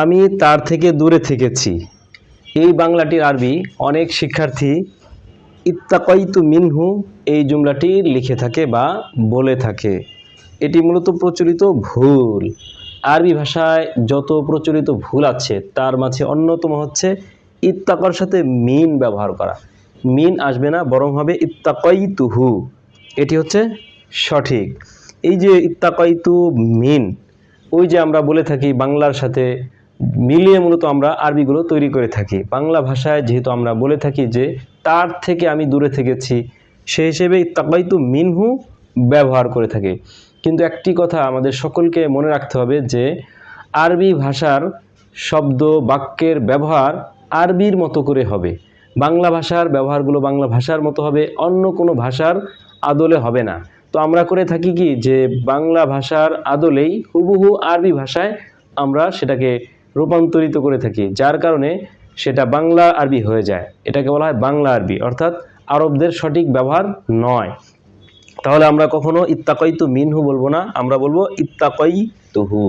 আমি তার থেকে দূরে থেকেছি। এই বাংলাটির আরবি অনেক শিক্ষার্থী ইত্তাকাইতু মিনহু এই জুমলাটি লিখে থাকে বা বলে থাকে। এটি মূলত প্রচলিত ভুল। আরবি ভাষায় যত প্রচলিত ভুল আছে, তার মাঝে অন্যতম হচ্ছে ইত্তাকর সাথে মিন ব্যবহার করা। মিন আসবে না, বরং হবে ইত্তাকাইতুহু। এটি হচ্ছে সঠিক। এই যে ইত্তাকাইতু মিন, ওই যে আমরা বলে থাকি বাংলার সাথে মিলিয়ে মূলত আমরা আরবিগুলো তৈরি করে থাকি। বাংলা ভাষায় যেহেতু আমরা বলে থাকি যে, তার থেকে আমি দূরে থেকেছি সেই হিসেবে ইত্তাকাইতু মিনহু ব্যবহার করে থাকি। কিন্তু একটি কথা আমাদের সকলকে মনে রাখতে হবে যে, আরবি ভাষার শব্দ, বাক্যের ব্যবহার আরবির মতো করে হবে। বাংলা ভাষার ব্যবহারগুলো বাংলা ভাষার মতো হবে, অন্য কোনো ভাষার আদলে হবে না। তো আমরা করে থাকি কি? যে, বাংলা ভাষার আদলেই হুবহু আরবি ভাষায় আমরা সেটাকে রূপান্তরিত করে থাকি, যার কারণে সেটা বাংলা আরবি হয়ে যায়। এটাকে বলা হয় বাংলা আরবি, অর্থাৎ আরবদের সঠিক ব্যবহার নয়। তাহলে আমরা কখনো ইত্তাকাইতু মিনহু বলব না, আমরা বলব ইত্তাকাই তুহু